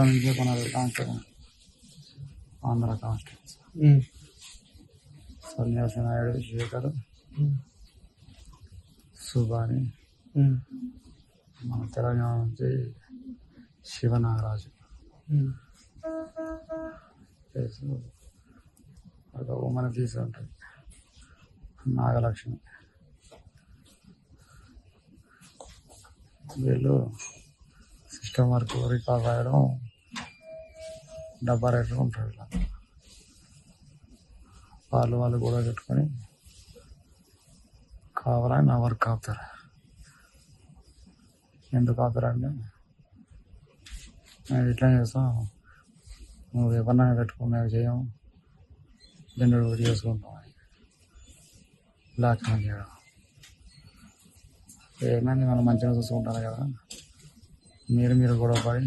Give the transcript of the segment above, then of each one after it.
ఆంధ్ర నుంచే constable Andhra constable ఉమ్. సన్యాసి నాయుడు శేఖర్. సుబాని. మన తెలంగాణ నుంచి శివనాగరాజు. ఒక ఉమ్మని తీసి ఉంటుంది నాగలక్ష్మి. వీళ్ళు సిస్టమ్ వర్క్ రికార్డ్ రాయడం డబ్బా రేట్లు ఉంటారు ఇలా. వాళ్ళు వాళ్ళు గొడవ పెట్టుకొని కావాలని నా వర్క్ ఆపుతారు. ఎందుకు ఆపుతారంటే మేము ఇట్లా చేస్తాం. నువ్వు ఎవరినైనా పెట్టుకో మేము చేయము జెండర్ చేసుకుంటాం అని. బ్లాక్ చేయడం ఏమైంది? మనం మంచిగా చూసుకుంటారు కదా. మీరు మీరు గొడవ పడి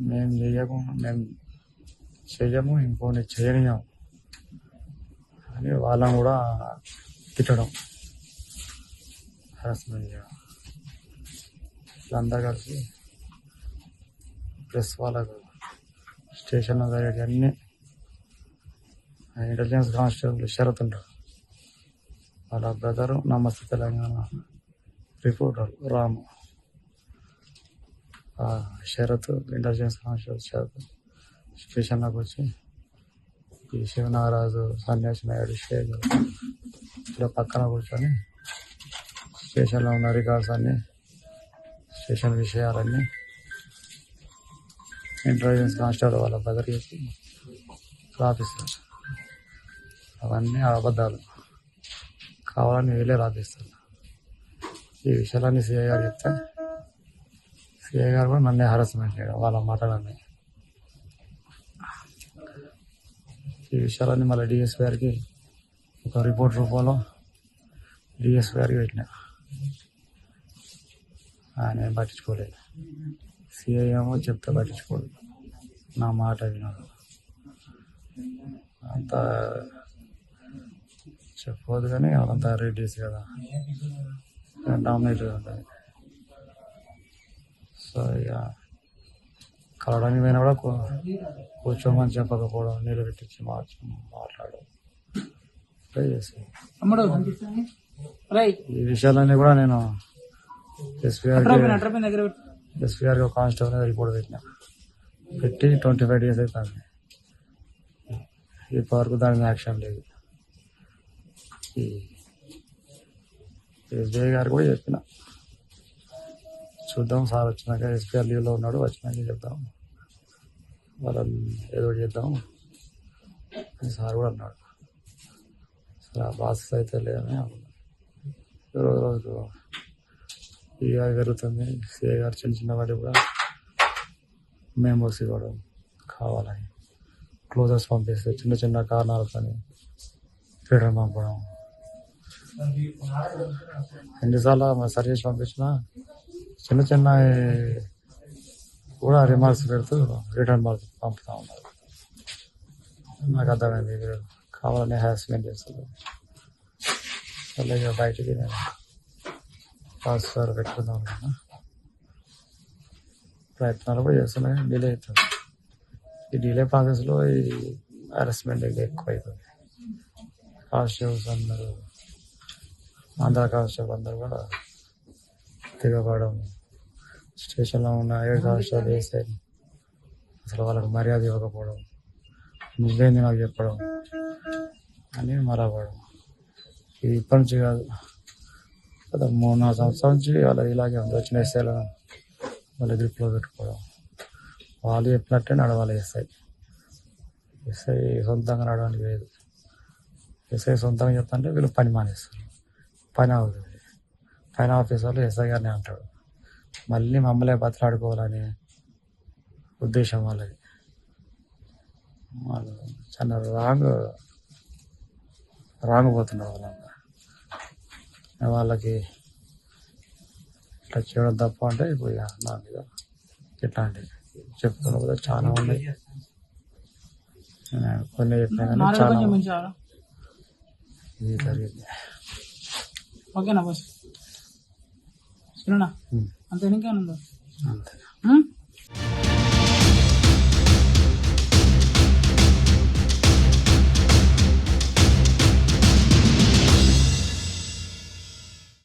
మేము చేయకుండా మేము చెయ్యము ఇంకోని చేయనియం అని వాళ్ళని కూడా తిట్టడం హరాస్మెంట్ చేయడం వీళ్ళందరూ కలిసి ప్రెస్ వాళ్ళకు స్టేషన్లో జరిగేటి అన్నీ ఇంటెలిజెన్స్ కానిస్టేబుల్ శరత్ వాళ్ళ brother Namaste Telangana reporter Ramu Sharath intelligence intelligence constable స్టేషన్లోకి వచ్చి ఈ శివనాగరాజు సన్యాసి నాయుడు స్టేజ్ ఇలా పక్కన కూర్చొని స్టేషన్లో ఉన్న రికార్డ్స్ అన్నీ స్టేషన్ విషయాలన్నీ ఇంటెలిజెన్స్ కానిస్టేబుల్ వాళ్ళ బదర్ చేసి రాపిస్తారు. అవన్నీ అబద్ధాలు. కావాలని వీళ్ళే రాపిస్తారు. ఈ విషయాలన్నీ సిఐ గారు చెప్తే సిఐ గారు కూడా నన్నే హరాస్మెంట్ చేయడం వాళ్ళ మాటలన్నీ. ఈ విషయాలన్నీ మళ్ళీ డిఎస్పీ గారికి ఒక రిపోర్ట్ రూపంలో డిఎస్పీ గారికి పెట్టిన. ఆయన ఏం పట్టించుకోలేదు. సిఐ ఏమో చెప్తే పట్టించుకోడు నా మాట వినదు అంత చెప్పవద్దు కానీ వాళ్ళంతా రెడ్డిస్ కదా. డామినేట్ ఉంటుంది సో ఇక కలవడానికి పోయినా కూడా కూర్చోమని చెప్పకపోవడం నీళ్ళు పెట్టించి మార్చి మాట్లాడడం. ఈ విషయాలన్నీ కూడా నేను ఎస్పీ అట్రాపిన్ గారికి. ఎస్పీ గారికి ఒక కానిస్టేబుల్ రిపోర్ట్ పెట్టిన. పెట్టి ట్వంటీ ఫైవ్ డేస్ అవుతుంది ఇప్పటివరకు దాని మీద యాక్షన్ లేదు. ఎస్బీఐ గారు కూడా చెప్పిన. చూద్దాం. సార్ వచ్చినాక ఎస్పీఆర్ లీవ్లో ఉన్నాడు వచ్చినాక చెప్దాం. వాళ్ళని ఏదో ఒకటి చేద్దాం అని సార్ కూడా అన్నాడు. సరే ఆ ప్రాసెస్ అయితే లేదని రోజు రోజు ఇక పెరుగుతుంది సిఐ గారు చిన్న చిన్న వాటి కూడా మెంబర్స్ ఇవ్వడం కావాలని క్లోజర్స్ పంపిస్తే చిన్న చిన్న కారణాలతో ఫీడర్ పంపడం. ఎన్నిసార్లు సర్వీస్ పంపించినా చిన్న చిన్న కూడా రిమార్క్స్ పెడుతూ రిటర్న్ పంపుతా ఉన్నారు. నాకు అర్థమైంది వీళ్ళు కావాలని హ్యాస్మెంట్ చేస్తారు సరే ఇక బయటికి నేను ట్రాన్స్ఫర్ పెట్టుకుందాం అనుకున్నా ప్రయత్నాలు కూడా చేస్తున్నాయి డిలే అవుతుంది. ఈ డిలే ప్రాసెస్లో ఈ హరాస్మెంట్ ఎక్కువ అవుతుంది కానిస్టేబుల్స్ అందరూ ఆంధ్ర కానిస్టేబుల్ అందరూ కూడా తిరగబడడం స్టేషన్లో ఉన్న ఏడు సంవత్సరాలు వేస్తే అసలు వాళ్ళకి మర్యాద ఇవ్వకపోవడం నువ్వేంది నాకు చెప్పడం అని మరవడం. ఇది ఇప్పటి నుంచి కాదు. గత మూడు నాలుగు సంవత్సరాల నుంచి వాళ్ళ ఇలాగే ఉంది. వచ్చిన ఎస్ఐలను వాళ్ళ గ్రిప్లో పెట్టుకోవడం. వాళ్ళు చెప్పినట్టే నడవాలి ఎస్ఐ. ఎస్ఐ సొంతంగా నడవడానికి లేదు. ఎస్ఐ సొంతంగా చెప్తుంటే వీళ్ళు పని మానేస్తారు. పని అవుతుంది పైన ఆఫీసర్లు ఎస్ఐ గారిని అంటాడు మళ్ళీ మమ్మల్ని బతలాడుకోవాలనే ఉద్దేశం వాళ్ళది. వాళ్ళు చాలా రాంగ్ రాంగ్ పోతున్నారు వాళ్ళంతా. వాళ్ళకి ఇట్లా చేయడం తప్ప అంటే ఇప్పుడు నా మీద ఇట్లాంటివి చెప్తున్నా కూడా చాలా ఉన్నాయి నేను కొన్ని చెప్పినా కానీ చాలా ఇది జరిగింది. ఓకేనా బస్. అంతే ఇంకేమైనా ఉందా అంతే?